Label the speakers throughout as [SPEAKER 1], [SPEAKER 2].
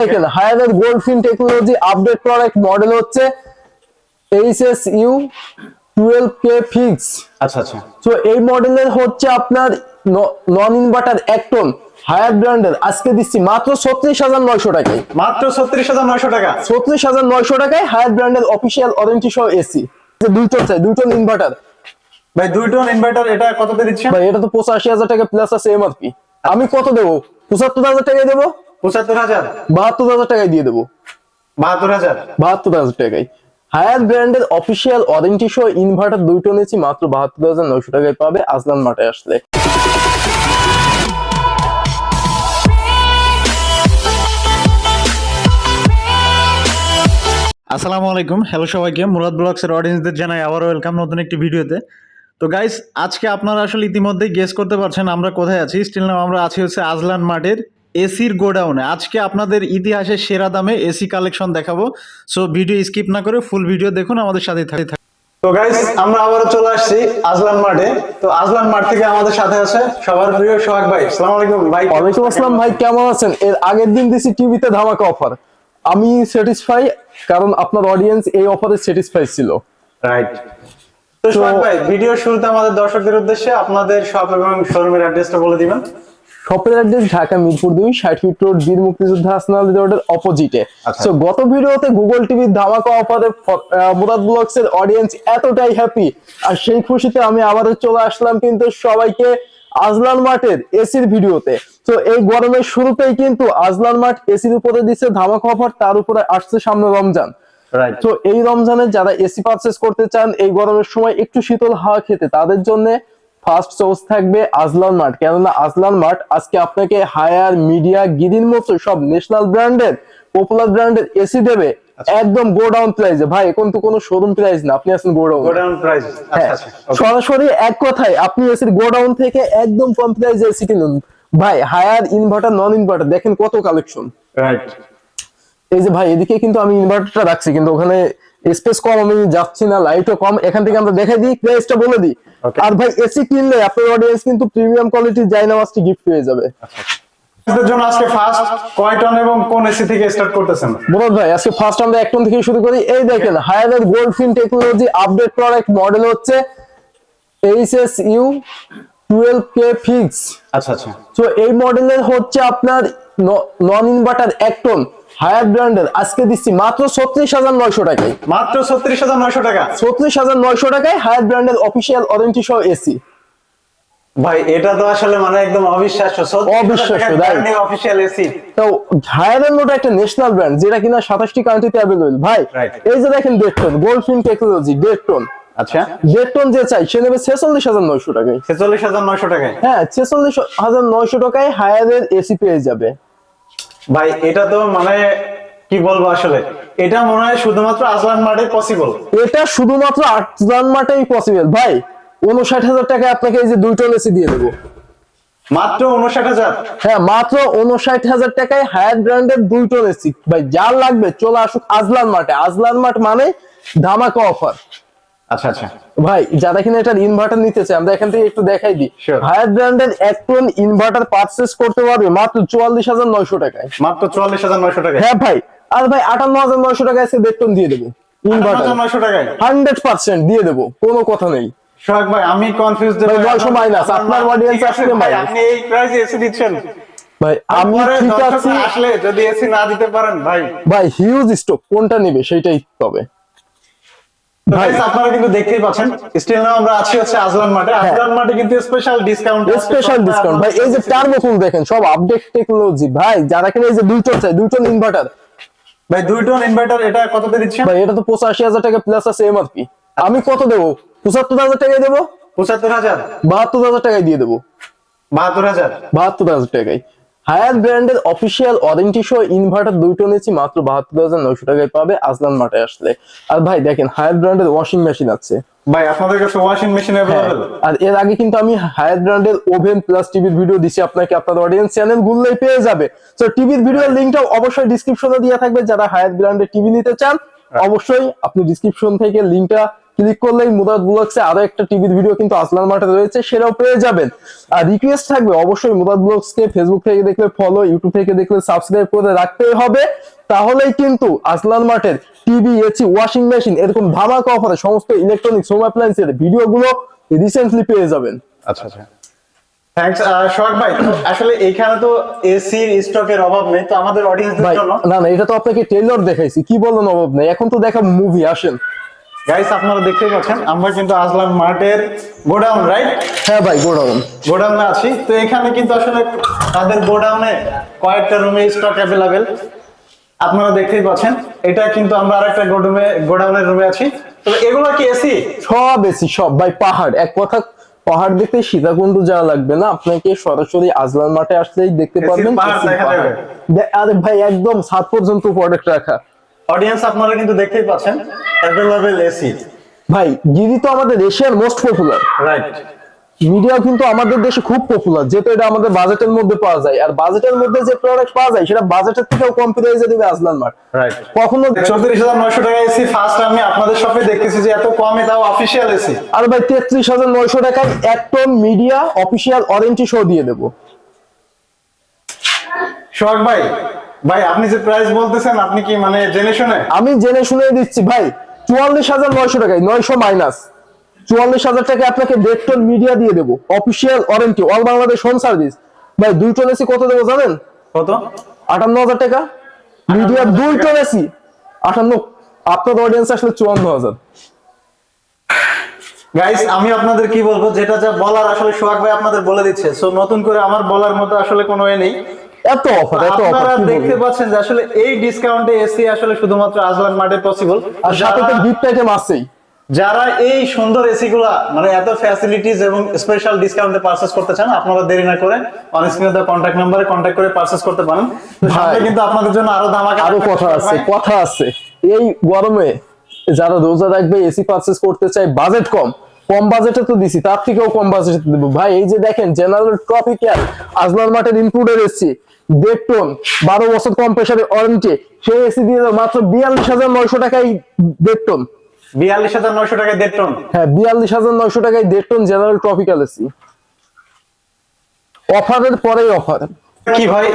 [SPEAKER 1] দেখেন হায়ারের goldfin technology update product model হচ্ছে HS U twelve K fix
[SPEAKER 2] আচ্ছা আচ্ছা।
[SPEAKER 1] তো এই মডেলের হচ্ছে আপনার নন ইনভার্টার এক টন হায়ার ব্র্যান্ডের আজকে দিচ্ছি মাত্র ছত্রিশ হাজার নয়শো টাকায়।
[SPEAKER 2] মাত্র ছত্রিশ হাজার নয়শো টাকা।
[SPEAKER 1] ছত্রিশ হাজার নয়শো টাকায় হায়ার ব্র্যান্ডের অফিসিয়াল ওয়ারেন্টি সহ এসি দুই টন চাই দুই টন ইনভার্টার
[SPEAKER 2] ভাই দুই টন ইনভার্টার এটা কততে দিচ্ছেন?
[SPEAKER 1] ভাই এটা তো পঁচাশি হাজার টাকা প্লাস আছে এমআরপি। আমি কত দেবো? পঁচাত্তর হাজার টাকায় দেবো?
[SPEAKER 2] পঁচাত্তর হাজার।
[SPEAKER 1] বাহাত্তর হাজার টাকায় দিয়ে দেবো।
[SPEAKER 2] বাহাত্তর হাজার।
[SPEAKER 1] বাহাত্তর হাজার টাকায়। হায়ার ব্র্যান্ডের অফিসিয়াল ওয়ারেন্টি সহ ইনভার্টার দুই টন মাত্র বাহাত্তর হাজার নয়শো টাকায় পাবে। আজলান মাঠে আসলে।
[SPEAKER 2] আসসালামু আলাইকুম। হ্যালো সবাইকে। মুরাদ ব্লগসের অডিয়েন্সদের জানাই আবারও ওয়েলকাম নতুন একটি ভিডিওতে। তো গাইস আজকে আপনারা আসলে ইতিমধ্যে গেস করতে পারছেন আমরা কোথায় আছি। স্টিল নাম আমরা আছি হচ্ছে আজলান মাঠের এসির গোডাউনে। আজকে আপনাদের ইতিহাসের সেরা দামে এসি কালেকশন দেখাবো। সো ভিডিও স্কিপ না করে ফুল ভিডিও দেখুন আমাদের সাথে থাকে তো গাইস আমরা আবারও চলে আসছি আজলান মাঠে। তো আজলান মাঠ থেকে আমাদের সাথে আছে সবার প্রিয় সোহাগ ভাই। আসসালামু আলাইকুম ভাই।
[SPEAKER 1] ওয়ালাইকুম আসসালাম ভাই কেমন আছেন? এর আগের দিন দিছি টিভিতে ধামাকা অফার। আমি স্যাটিসফাই কারণ আপনার অডিয়েন্স এই অফারে স্যাটিসফাই ছিল।
[SPEAKER 2] রাইট তো সোহাগ ভাই ভিডিও শুরুতে আমাদের দর্শকদের উদ্দেশ্যে আপনাদের শপ এবং শোরুমের অ্যাড্রেসটা বলে দিবেন।
[SPEAKER 1] শপের অ্যাড্রেস ঢাকা মিরপুর দুই ষাট ফিট রোড বীর মুক্তিযোদ্ধা হাসনাল রোডের অপোজিটে। তো গত ভিডিওতে গুগল টিভির ধামাকা অফারে মুরাদ ব্লগস এর অডিয়েন্স এতটাই হ্যাপি আর সেই খুশিতে আমি আবারও চলে আসলাম কিন্তু সবাইকে আজলান মাঠের এসির ভিডিওতে। তো এই গরমের শুরুতেই কিন্তু আজলান মাঠ এসির উপরে দিচ্ছে ধামাকা অফার তার উপরে আসছে সামনে রমজান। তো এই রমজানে যারা এসি পারচেস করতে চান এই গরমের সময় একটু শীতল হাওয়া খেতে তাদের জন্য ফার্স্ট চয়েস থাকবে আজলান মার্ট। কেননা আজলান মার্ট আজকে আপনাকে হায়ার মিডিয়া গিরির মতো সব ন্যাশনাল ব্র্যান্ডের পপুলার ব্র্যান্ডের এসি দেবে। একদম গো ডাউন প্রাইসে ভাই এখন তো কোনো শোরুম প্রাইস না। আপনি আছেন
[SPEAKER 2] গোডাউন। প্রাইস
[SPEAKER 1] হ্যাঁ।
[SPEAKER 2] আচ্ছা আচ্ছা।
[SPEAKER 1] সরাসরি এক কথায় আপনি এসির গোডাউন থেকে একদম কম প্রাইসে এসি কিনুন। ভাই হায়ার ইনভার্টার নন ইনভার্টার দেখেন কত কালেকশন
[SPEAKER 2] রাইট
[SPEAKER 1] এই যে ভাই এদিকে কিন্তু আমি ইনভার্টারটা রাখছি কিন্তু ওখানে স্পেস কম আমি যাচ্ছি না লাইটও কম। এখান থেকে আমরা দেখে দিই প্রাইসটা বলে দিই। আর ভাই এসি কিনলে আপনার অডিয়েন্স কিন্তু প্রিমিয়াম কোয়ালিটির জাইনামাজটি গিফট পেয়ে যাবে।
[SPEAKER 2] এদের জন্য আজকে ফার্স্ট কয় টন এবং কোন এসি থেকে স্টার্ট করতেছেন?
[SPEAKER 1] মুরাদ ভাই আজকে ফার্স্ট আমরা একটন থেকে শুরু করি। এই দেখেন goldfin technology update product model হচ্ছে HS U twelve K fix
[SPEAKER 2] আচ্ছা আচ্ছা।
[SPEAKER 1] তো এই মডেলের হচ্ছে আপনার নন ইনভার্টার এক টন হায়ার ব্র্যান্ডের আজকে দিচ্ছি মাত্র ছত্রিশ হাজার নয়শো টাকায়।
[SPEAKER 2] মাত্র ছত্রিশ হাজার নয়শো টাকা।
[SPEAKER 1] ছত্রিশ হাজার নয়শো টাকায় হায়ার ব্র্যান্ডের অফিসিয়াল ওয়ারেন্টি সহ এসি
[SPEAKER 2] ভাই এটা তো আসলে মানে একদম অবিশ্বাস্য।
[SPEAKER 1] অবিশ্বাস্য.
[SPEAKER 2] অফিসিয়াল এসি
[SPEAKER 1] তো হায়ারের মতো একটা ন্যাশনাল ব্র্যান্ড যেটা কিনা সাতাশটি কান্ট্রিতে অ্যাভেলেবল ভাই এই যে দেখেন ডেটটন গোল্ডফিন টেকনোলজি ডেটটন
[SPEAKER 2] আচ্ছা।
[SPEAKER 1] ডেটটন যে চাই সে নেবে ছেচল্লিশ হাজার নয়শো টাকায়।
[SPEAKER 2] ছেচল্লিশ হাজার নয়শো টাকায়।
[SPEAKER 1] হ্যাঁ ছেচল্লিশ হাজার নয়শো টাকায় হায়ারের এসি পেয়ে যাবে।
[SPEAKER 2] ভাই এটা তো মানে কি বলব আসলে? এটা মনে হয় শুধুমাত্র আজলান মাঠে পসিবল
[SPEAKER 1] এটা শুধুমাত্র আটজন মাঠেই পসিবল ভাই উনষাট হাজার টাকায় আপনাকে এই যে দুই টন এসি দিয়ে দেবো।
[SPEAKER 2] মাত্র উনষাট হাজার?
[SPEAKER 1] হ্যাঁ মাত্র উনষাট হাজার টাকায় হায়ার ব্র্যান্ডের দুই টন এসি ভাই যার লাগবে চলে আসুক আজলান মাঠে। আজলান মাঠ মানে ধামাকা অফার
[SPEAKER 2] আচ্ছা আচ্ছা।
[SPEAKER 1] ভাই যারা কিনা এটার ইনভার্টার নিতে চায় আমরা এখান থেকে একটু দেখাই দিই. হায়ার ব্র্যান্ডের একটন ইনভার্টার পারচেস করতে পারবে মাত্র চুয়াল্লিশ হাজার নয়শো টাকায়।
[SPEAKER 2] মাত্র চুয়াল্লিশ হাজার নয়শো টাকায়?
[SPEAKER 1] হ্যাঁ ভাই। আর ভাই আটান্ন হাজার নয়শো টাকায় সে দেড় দিয়ে দেবো। ইনভার্টার
[SPEAKER 2] নয়শো টাকায়?
[SPEAKER 1] হান্ড্রেড পার্সেন্ট দিয়ে দেবো কোনো কথা নেই।
[SPEAKER 2] সোহাগ ভাই আমি কনফিউজ
[SPEAKER 1] minus, আপনার audience আসলে minus।
[SPEAKER 2] আপনি এই প্রাইসে এসি দিচ্ছেন।
[SPEAKER 1] ভাই আমি ঠিক আছি।
[SPEAKER 2] আসলে যদি এসি না দিতে পারেন ভাই।
[SPEAKER 1] ভাই হিউজ স্টক কোনটা নেবে সেটাই তবে।
[SPEAKER 2] আপনারা কিন্তু দেখতেই পাচ্ছেন স্টিল নাও আমরা আছি হচ্ছে আজলান মাঠে আজলান মাঠে কিন্তু স্পেশাল ডিসকাউন্ট
[SPEAKER 1] স্পেশাল ডিসকাউন্ট ভাই এই যে টার্বো ফুল দেখেন সব আপডেট টেকনোলজি ভাই যারা কিনা এই যে দুইটন চাই দুইটন ইনভার্টার
[SPEAKER 2] ভাই দুইটন ইনভার্টার এটা কততে দিচ্ছেন?
[SPEAKER 1] ভাই এটা তো পঁচাশি হাজার টাকা প্লাস আছে এমআরপি আমি কত দেবো? পঁচাত্তর হাজার টাকায় দেবো?
[SPEAKER 2] পঁচাত্তর হাজার?
[SPEAKER 1] বাহাত্তর হাজার টাকায় দিয়ে দেবো।
[SPEAKER 2] বাহাত্তর হাজার?
[SPEAKER 1] বাহাত্তর হাজার টাকায় হায়ার ব্র্যান্ডের অফিসিয়াল ওয়ারেন্টি সহ ইনভার্টার দুইটো নিয়েছি মাত্র বাহাত্তর হাজার নয়শো টাকায় পাবে। আজলান মাঠে আসলে। আর ভাই দেখেন হায়ার ব্র্যান্ডের ওয়াশিং মেশিন আছে।
[SPEAKER 2] ভাই আপনাদের কাছে ওয়াশিং মেশিন
[SPEAKER 1] হ্যাঁ, আর এর আগে কিন্তু আমি হায়ার ব্র্যান্ডের ওভেন প্লাস টিভির ভিডিও দিছি আপনাকে আপনার অডিয়েন্স চ্যানেল গুলোই পেয়ে যাবে। তো টিভির ভিডিওর লিঙ্কটা অবশ্যই ডিসক্রিপশনে দেওয়া থাকবে। যারা হায়ার ব্র্যান্ডের টিভি নিতে চান অবশ্যই আপনি ডিসক্রিপশন থেকে লিঙ্কটা ক্লিক করলেই মুরাদ ব্লগসে আরও একটা টিভির ভিডিও কিন্তু আসলান মাঠে রয়েছে সেটাও পেয়ে যাবেন। আর রিকোয়েস্ট থাকবে অবশ্যই মুরাদ ব্লগসকে ফেসবুক থেকে দেখলে ফলো ইউটিউব থেকে দেখলে সাবস্ক্রাইব করে রাখতেই হবে। তাহলেই কিন্তু আসলান মাঠের টিভি এসি ওয়াশিং মেশিন এরকম ধামাকা অফারে সমস্ত ইলেকট্রনিক্স হোম অ্যাপ্লায়েন্সের ভিডিওগুলো রিসেন্টলি পেয়ে যাবেন।
[SPEAKER 2] আচ্ছা আচ্ছা। থ্যাঙ্কস সোহাগ ভাই আসলে এইখানে তো এসির স্টকের অভাব নেই তো আমাদের অডিয়েন্সদের
[SPEAKER 1] ভাই
[SPEAKER 2] জন্য
[SPEAKER 1] না না এটা তো আপনাকে ট্রেলার দেখাইছি কি বলেন অভাব নেই এখন তো দেখা মুভি আসেন।
[SPEAKER 2] গাইস আপনারা দেখতেই পাচ্ছেন আমরা কিন্তু আসলাম মার্টের গোডাউন রাইট
[SPEAKER 1] হ্যাঁ ভাই গোডাউন।
[SPEAKER 2] গোডাউনে আছি। তো এখানে কিন্তু আসলে তাদের গোডাউনে কয়েকটা রুমে স্টক অ্যাভেলেবেল আপনারা দেখতেই পাচ্ছেন এটা কিন্তু আমরা আরেকটা গোডাউনে গোডাউনের রুমে আছি। তো এগুলো কি এসি
[SPEAKER 1] সব এসি সব। ভাই পাহাড়। এক কথা পাহাড় দেখতে সীতাকুণ্ড যাওয়া লাগবে না আপনাকে সরাসরি আজলান মাঠে আসলেই দেখতে পারবেন আরে ভাই একদম সাত পর্যন্ত প্রোডাক্ট রাখা।
[SPEAKER 2] অডিয়েন্স আপনারা কিন্তু দেখতেই পাচ্ছেন অ্যাভেলেবেল এসি
[SPEAKER 1] ভাই গিরি তো আমাদের এশিয়ার মোস্ট পপুলার
[SPEAKER 2] রাইট
[SPEAKER 1] মিডিয়া কিন্তু আমাদের দেশে খুব পপুলার যেহেতু এটা আমাদের বাজেটের মধ্যে পাওয়া যায়। আর বাজেটের মধ্যে যে প্রোডাক্ট পাওয়া যায় সেটা বাজেটের থেকেও কম প্রাইসে দিবে আজলান মাঠ
[SPEAKER 2] রাইট
[SPEAKER 1] কখনো
[SPEAKER 2] চৌত্রিশ হাজার নয়শো টাকা এসি ফার্স্ট আমি আপনাদের শপে দেখতেছি যে এত কমে তাও অফিসিয়াল এসি
[SPEAKER 1] আর ভাই তেত্রিশ হাজার নয়শো টাকায় এক টন মিডিয়া অফিসিয়াল ওয়ারেন্টি শো দিয়ে দেবো।
[SPEAKER 2] সোহাগ ভাই ভাই আপনি যে প্রাইস বলতেছেন আপনি কি মানে জেনে শুনে?
[SPEAKER 1] আমি জেনে শুনে দিচ্ছি ভাই চুয়াল্লিশ হাজার নয়শো টাকায় নয়শো মাইনাস চুয়াল্লিশ হাজার টাকা আপনাকে মিডিয়া দিয়ে দেবো official warranty all Bangladesh home service ভাই দুই টন এসি কত দেবো জানেন?
[SPEAKER 2] কত?
[SPEAKER 1] আটান্ন হাজার টাকা। মিডিয়া দুই টন এসি আটান্ন। আপনার অডিয়েন্স আসলে চুয়ান্ন হাজার।
[SPEAKER 2] গাইস আমি আপনাদের কি বলব যেটা যা বলার আসলে সোহাগ ভাই আপনাদের বলে দিচ্ছে। সো নতুন করে আমার বলার মতো আসলে কোনো এ নেই।
[SPEAKER 1] এত অফার এত
[SPEAKER 2] আপনারা
[SPEAKER 1] অফার
[SPEAKER 2] দেখতে পাচ্ছেন যে আসলে এই ডিসকাউন্টে এসি আসলে শুধুমাত্র আজলান মার্টে পসিবল
[SPEAKER 1] আর সাথে তো গিফট আইটেম আছেই।
[SPEAKER 2] যারা এই সুন্দর এসি গুলা মানে এত ফ্যাসিলিটিস এবং স্পেশাল ডিসকাউন্টে পারচেস করতে চান আপনারা দেরি না করে অন স্ক্রিনে দেওয়া কন্ট্যাক্ট নাম্বারে কন্ট্যাক্ট করে পারচেস করতে পারেন। সামনে কিন্তু আপনাদের জন্য আরও ধামাকা
[SPEAKER 1] আরও কথা আছে কথা আছে। এই গরমে যারা রোজা রাখবে এসি পারচেস করতে চায় বাজেট কম। কম বাজেটে তো দিছি তার থেকেও কম বাজেটে দেবো। ভাই এই যে দেখেন জেনারেল ট্রফি কেয়ার আজলার মাঠের ইনক্লুডেড এসি দেড় টন বারো বছর কম প্রেশারের ওয়ারেন্টি সেই এসি দিয়ে মাত্র বিয়াল্লিশ হাজার নয়শো টাকায় দেড় টন
[SPEAKER 2] বিয়াল্লিশ হাজার নয়শো টাকা দেড়
[SPEAKER 1] হ্যাঁ বিয়াল্লিশ হাজার নয়শো টাকায় দেড় টন জেনারেল ট্রপিক্যাল এসি অফারের পরেই অফার।
[SPEAKER 2] কি ভাই?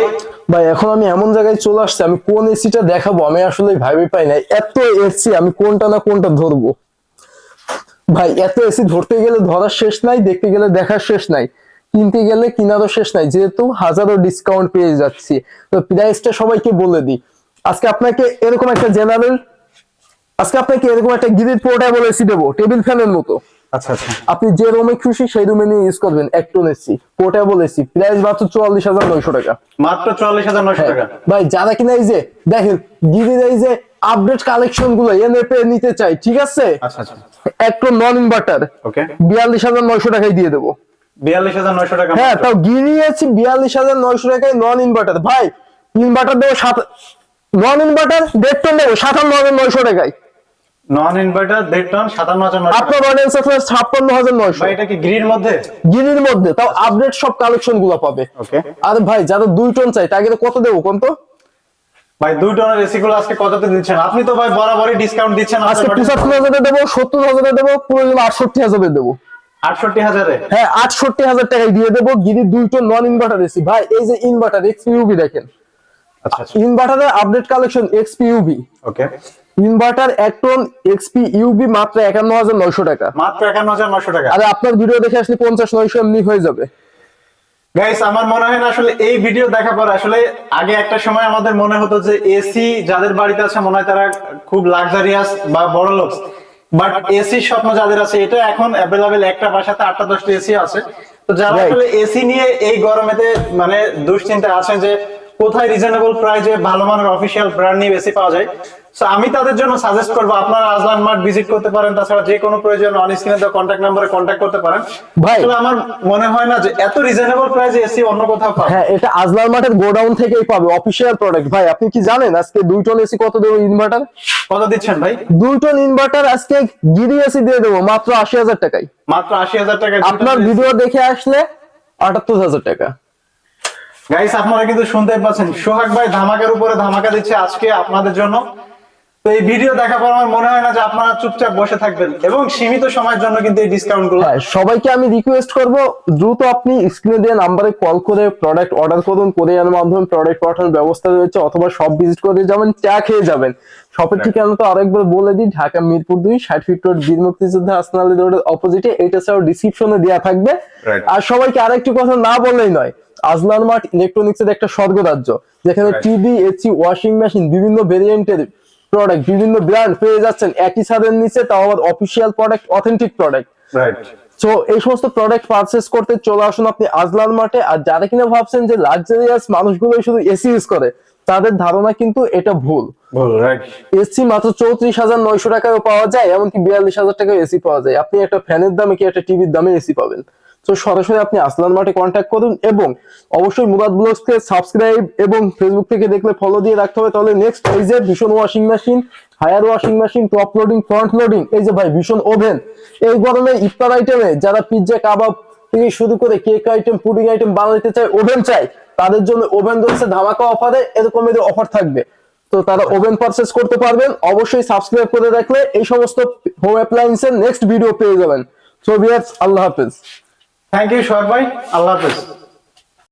[SPEAKER 1] ভাই এখন আমি এমন জায়গায় চলে আসছি আমি কোন এসিটা দেখাবো আমি আসলে ভাবি পাই না এত এসি আমি কোনটা না কোনটা ধরবো। ভাই, এত এসি ধরতে গেলে ধরার শেষ নাই, দেখতে গেলে দেখার শেষ নাই, কিনতে গেলে কিনারও শেষ নাই, যেহেতু হাজারো ডিসকাউন্ট পেয়ে যাচ্ছি। তো প্রাইসটা সবাইকে বলে দিই। আজকে আপনাকে এরকম একটা জেনারেল আজকে আপনাকে এরকম একটা গিরিট পোর্টেবল এসি দেবো টেবিল ফ্যানের মতো।
[SPEAKER 2] আচ্ছা আচ্ছা।
[SPEAKER 1] আপনি যে রুমে খুশি সেই রুমে নিয়ে ইউজ করবেন এক ton AC portable AC price মাত্র চুয়াল্লিশ হাজার নয়শো টাকা।
[SPEAKER 2] মাত্র চুয়াল্লিশ হাজার নয়শো টাকা।
[SPEAKER 1] ভাই যারা কিনা এই যে দেখেন গিরির এই যে আপডেট কালেকশনগুলো এনএপে নিতে চাই ঠিক আছে?
[SPEAKER 2] আচ্ছা আচ্ছা।
[SPEAKER 1] একটু নন ইনভার্টার
[SPEAKER 2] ওকে
[SPEAKER 1] বিয়াল্লিশ হাজার নয়শো টাকায় দিয়ে দেবো।
[SPEAKER 2] বিয়াল্লিশ হাজার নয়শো টাকা
[SPEAKER 1] হ্যাঁ তাও গিরি আছি বিয়াল্লিশ হাজার নয়শো টাকায় নন ইনভার্টার ভাই ইনভার্টার দেবো সাত নন ইনভার্টার দেড় টন দেবো সাতান্ন হাজার নয়শো টাকায়।
[SPEAKER 2] নন ইনভার্টার দেড় টন সাতান্ন হাজার
[SPEAKER 1] আপনার অডিয়েন্স আছে ছাপ্পান্ন হাজার নয়শো।
[SPEAKER 2] এটা কি গ্রির মধ্যে?
[SPEAKER 1] গিরির মধ্যে তাও আপডেট সব কালেকশনগুলো পাবে।
[SPEAKER 2] ওকে
[SPEAKER 1] আর ভাই যারা দুই টন চাই তাকে কত দেবো কোন তো?
[SPEAKER 2] ভাই দুই টনের এসি গুলো আজকে কততে দিচ্ছেন? আপনি তো ভাই বরাবরই ডিসকাউন্ট দিচ্ছেন
[SPEAKER 1] আজকে পঁচাত্তর হাজারে দেবো সত্তর হাজারে দেবো প্রয়োজন আটষট্টি হাজারে দেবো।
[SPEAKER 2] আটষট্টি হাজারে?
[SPEAKER 1] হ্যাঁ আটষট্টি হাজার টাকায় দিয়ে দেবো গিরি দুইটো নন ইনভার্টার এসি ভাই এই যে ইনভার্টার এক্সপিউবি দেখেন। ইনভার্টারের update collection XPUB
[SPEAKER 2] okay
[SPEAKER 1] inverter এক টন এক্সপি ইউবি মাত্র একান্ন হাজার নয়শো টাকা।
[SPEAKER 2] মাত্র একান্ন হাজার নয়শো টাকা।
[SPEAKER 1] আর আপনার ভিডিও দেখে আসলে পঞ্চাশ নয়শো এমনি হয়ে যাবে।
[SPEAKER 2] গাইস আমার মনে হয় না আসলে এই ভিডিও দেখার পর আসলে আগে একটা সময় আমাদের মনে হতো যে এসি যাদের বাড়িতে আছে মনে হয় তারা খুব লাক্সারিয়াস বা বড় লোক। বাট এসি স্বপ্ন যাদের আছে এটা এখন অ্যাভেলেবেল একটা বাসাতে আটটা দশটা এসি আছে। তো যারা আসলে এসি নিয়ে এই গরমেতে মানে দুশ্চিন্তা আছেন যে কোথায় রিজনেবল প্রাইজে ভালো মানের অফিসিয়াল ব্র্যান্ড নিয়ে এসি পাওয়া যায় তো আমি তাদের জন্য সাজেস্ট করব আপনারা আজলান মার্ট ভিজিট করতে পারেন তাছাড়া যে কোনো প্রয়োজন অন স্ক্রিনে দেওয়া কন্ট্যাক্ট নাম্বারে কন্ট্যাক্ট করতে পারেন।
[SPEAKER 1] ভাই।
[SPEAKER 2] আমার মনে হয় না যে এত রিজনেবল প্রাইসে এসি অন্য কোথাও পাবেন
[SPEAKER 1] হ্যাঁ এটা আজলার মাঠের গোডাউন থেকেই পাবে অফিসিয়াল প্রোডাক্ট ভাই আপনি কি জানেন আজকে দুই টন এসি কত দেবো ইনভার্টার
[SPEAKER 2] কত দিচ্ছেন ভাই?
[SPEAKER 1] দুই টন ইনভার্টার আজকে গিরি এসি দিয়ে দেবো মাত্র আশি হাজার টাকায়।
[SPEAKER 2] মাত্র আশি হাজার টাকা
[SPEAKER 1] আপনার ভিডিও দেখে আসলে আটাত্তর হাজার টাকা।
[SPEAKER 2] গাইস আপনারা কিন্তু শুনতে পাচ্ছেন সোহাগ ভাই ধামাকার উপরে ধামাকা দিচ্ছে আজকে আপনাদের জন্য। তো এই ভিডিও দেখার পর আমার মনে হয় না যে আপনারা চুপচাপ বসে থাকবেন এবং সীমিত সময়ের জন্য কিন্তু এই ডিসকাউন্টগুলো
[SPEAKER 1] হ্যাঁ সবাইকে আমি রিকোয়েস্ট করব দ্রুত আপনি স্ক্রিনে দেওয়া নাম্বারে কল করে প্রোডাক্ট অর্ডার করুন কোরিয়ার মাধ্যমে প্রোডাক্ট পাঠানোর ব্যবস্থা রয়েছে অথবা সব ভিজিট করে যাবেন চা খেয়ে যাবেন। শপের ঠিকানা তো আরেকবার বলে দিই ঢাকা মিরপুর দুই ষাট ফিট রোড বীর মুক্তিযোদ্ধা আসনালি রোডের অপোজিটে এটা ছাড়াও ডিসক্রিপশনে দেওয়া থাকবে। আর সবাইকে আরেকটি কথা না বললেই নয় আজলান মার্ট ইলেকট্রনিক্স এর একটা স্বর্গরাজ্য। যেখানে. টিভি এসি ওয়াশিং মেশিন বিভিন্ন ভেরিয়েন্টের প্রোডাক্ট বিভিন্ন ব্র্যান্ড পেয়ে যাচ্ছেন একই ছাদের নিচে তাও আবার official product authentic product
[SPEAKER 3] right
[SPEAKER 1] so এই সমস্ত প্রোডাক্ট পারচেস করতে চলে আসুন আপনি আজলান মার্টে আর যারা কিনা ভাবছেন যে লাক্সারিয়াস মানুষগুলো শুধু এসি ইউজ করে তাদের ধারণা কিন্তু এটা ভুল। এসি মাত্র চৌত্রিশ হাজার নয়শো টাকায় পাওয়া যায় এমনকি বিয়াল্লিশ হাজার টাকায় এসি পাওয়া যায়। আপনি একটা ফ্যানের দামে কি একটা টিভির দামে এসি পাবেন? তো সরাসরি আপনি আসলান মার্টে কন্ট্যাক্ট করুন এবং অবশ্যই মুরাদ ব্লগসকে সাবস্ক্রাইব এবং ফেসবুক থেকে দেখলে ফলো দিয়ে রাখতে হবে। তাহলে নেক্সট এই যে ভীষণ washing machine Haier washing machine top loading front loading এই যে ভাই ভীষণ ওভেন এই গরমে ইফতার আইটেমে যারা পিৎজা কাবাব থেকে শুরু করে কেক আইটেম পুডিং আইটেম বানাইতে চায় ওভেন চাই তাদের জন্য ওভেন রয়েছে ধামাকা অফারে এরকম এদের অফার থাকবে। তো তারা ওভেন পারচেস করতে পারবেন, অবশ্যই সাবস্ক্রাইব করে রাখলে এই সমস্ত হোম অ্যাপ্লায়েন্সের নেক্সট ভিডিও পেয়ে যাবেন। সো ভিয়ার্স আল্লাহ হাফেজ।
[SPEAKER 2] থ্যাংক ইউ ভাই আল্লাহ হাফেজ